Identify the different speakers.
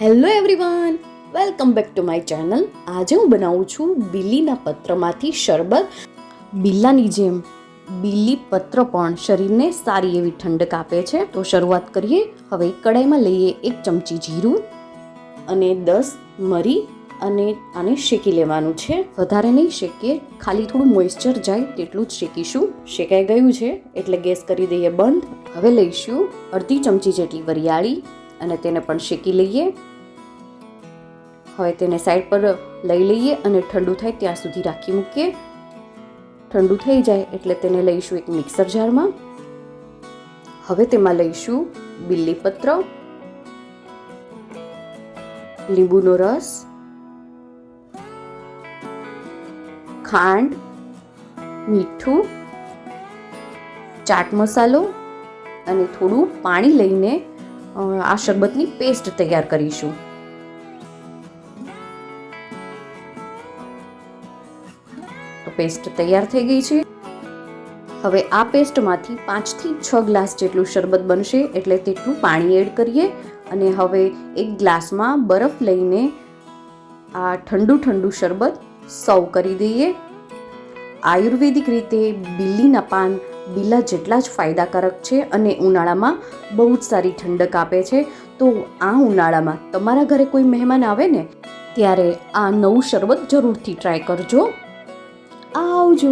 Speaker 1: Hello everyone welcome back to my channel આજે હું બનાવું છું બિલ્લીના પત્રમાંથી શરબત. બિલ્લાની જેમ બિલ્લી પત્ર પણ શરીરને સારી એવી ઠંડક આપે છે. તો શરૂઆત કરીએ. હવે કડાઈમાં લઈએ એક ચમચી જીરું અને દસ મરી અને આને શેકી લેવાનું છે. વધારે નહીં શેકીએ. ખાલી થોડું મોઇશ્ચર જાય તેટલું જ શેકીશું. શેકાઈ ગયું છે એટલે ગેસ કરી દઈએ બંધ. હવે લઈશું અડધી ચમચી જેટલી વરિયાળી. અને તેને પણ શેકી લઈએ. હવે તેને સાઈડ પર લઈ લઈએ અને ઠંડુ થાય ત્યાં સુધી રાખી મૂકીએ. ઠંડુ થઈ જાય એટલે તેને લઈશું એક મિક્સર જારમાં હવે તેમાં લઈશું બિલ્લીપત્ર લીંબુનો રસ, ખાંડ, મીઠું, ચાટ મસાલો અને થોડું પાણી લઈને આ શરબતની પેસ્ટ તૈયાર કરીશું. તો પેસ્ટ તૈયાર થઈ ગઈ છે. હવે આ પેસ્ટમાંથી પાંચથી છ ગ્લાસ જેટલું શરબત બનશે, એટલે તેટલું પાણી એડ કરીએ અને હવે એક ગ્લાસમાં બરફ લઈને આ ઠંડુ ઠંડુ શરબત સર્વ કરી દઈએ. આયુર્વેદિક રીતે બિલ્લીના પાન બિલ્લા જેટલા જ ફાયદાકારક છે અને ઉનાળામાં બહુ જ સારી ઠંડક આપે છે, તો આ ઉનાળામાં તમારા ઘરે કોઈ મહેમાન આવે ને, ત્યારે આ નવું શરબત જરૂરથી ટ્રાય કરજો. આવજો.